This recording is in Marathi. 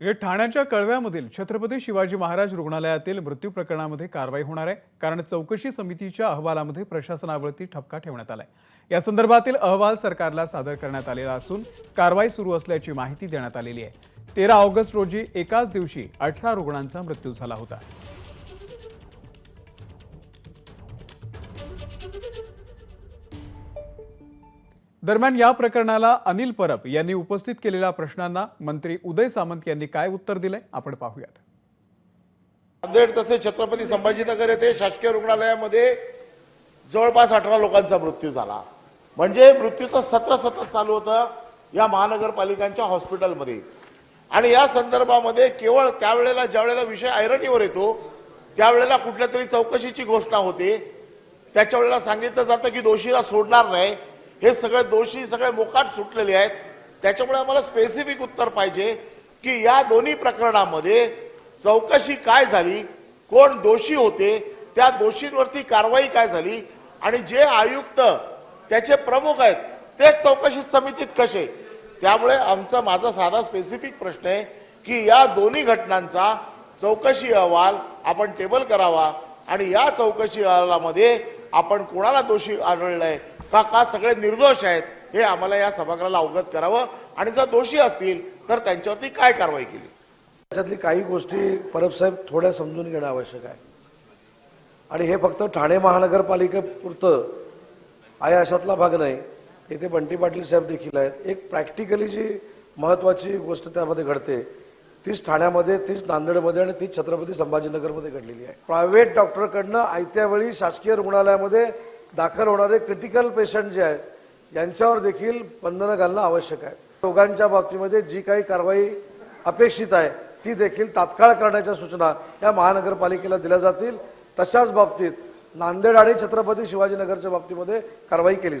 हे ठाण्याच्या कळव्यामधील छत्रपती शिवाजी महाराज रुग्णालयातील मृत्यू प्रकरणामध्ये कारवाई होणार आहे कारण चौकशी समितीच्या अहवालामध्ये प्रशासनावरती ठपका ठेवण्यात आलाय. या संदर्भातील अहवाल सरकारला सादर करण्यात आलेला असून कारवाई सुरू असल्याची माहिती देण्यात आलेली आहे. तेरा ऑगस्ट रोजी एकाच दिवशी अठरा रुग्णांचा मृत्यू झाला होता. दरम्यान या प्रकरणाला अनिल परब यांनी उपस्थित केलेल्या प्रश्नांना मंत्री उदय सामंत यांनी काय उत्तर दिलंय? आपण पाहूयात. नांदेड तसे छत्रपती संभाजीनगर येथे शासकीय रुग्णालयामध्ये जवळपास अठरा लोकांचा मृत्यू झाला. म्हणजे मृत्यूचं सत्र सतत चालू होतं या महानगरपालिकांच्या हॉस्पिटलमध्ये. आणि या संदर्भामध्ये केवळ त्यावेळेला ज्यावेळेला विषय ऐरणीवर येतो त्यावेळेला कुठल्या तरी चौकशीची घोषणा होते. त्याच्या वेळेला सांगितलं जातं की दोषीला सोडणार नाही. हे सगळे दोषी सगळे मोकाट सुटलेले आहेत. त्याच्यामुळे आम्हाला स्पेसिफिक उत्तर पाहिजे की या दोन्ही प्रकरणामध्ये चौकशी काय झाली कोण दोषी होते त्या दोषींवरती कारवाई काय झाली आणि जे आयुक्त त्याचे प्रमुख आहेत तेच चौकशी समितीत कसे? त्यामुळे आमचा माझा साधा स्पेसिफिक प्रश्न आहे की या दोन्ही घटनांचा चौकशी अहवाल आपण टेबल करावा आणि या चौकशी अहवालामध्ये आपण कोणाला दोषी आढळलाय का का सगळे निर्दोष आहेत हे आम्हाला या सभागृहाला अवगत करावं. आणि जर दोषी असतील तर त्यांच्यावरती काय कारवाई केली? त्याच्यातली काही गोष्टी परबसाहेब थोड्या समजून घेणं आवश्यक आहे. आणि हे फक्त ठाणे महानगरपालिकेपुरतं आहे अशातला भाग नाही. इथे बंटी पाटील साहेब देखील आहेत. एक प्रॅक्टिकली जी महत्वाची गोष्ट त्यामध्ये घडते तीच ठाण्यामध्ये तीच नांदेडमध्ये आणि तीच छत्रपती संभाजीनगरमध्ये घडलेली आहे. प्रायव्हेट डॉक्टरकडनं आयत्या वेळी शासकीय रुग्णालयामध्ये दाखल होणारे क्रिटिकल पेशंट जे आहेत यांच्यावर देखील बंधनं घालणं आवश्यक आहे. रोगांच्या बाबतीमध्ये जी काही कारवाई अपेक्षित आहे ती देखील तात्काळ करण्याच्या सूचना या महानगरपालिकेला दिल्या जातील. तशाच बाबतीत नांदेड आणि छत्रपती शिवाजीनगरच्या बाबतीमध्ये कारवाई केली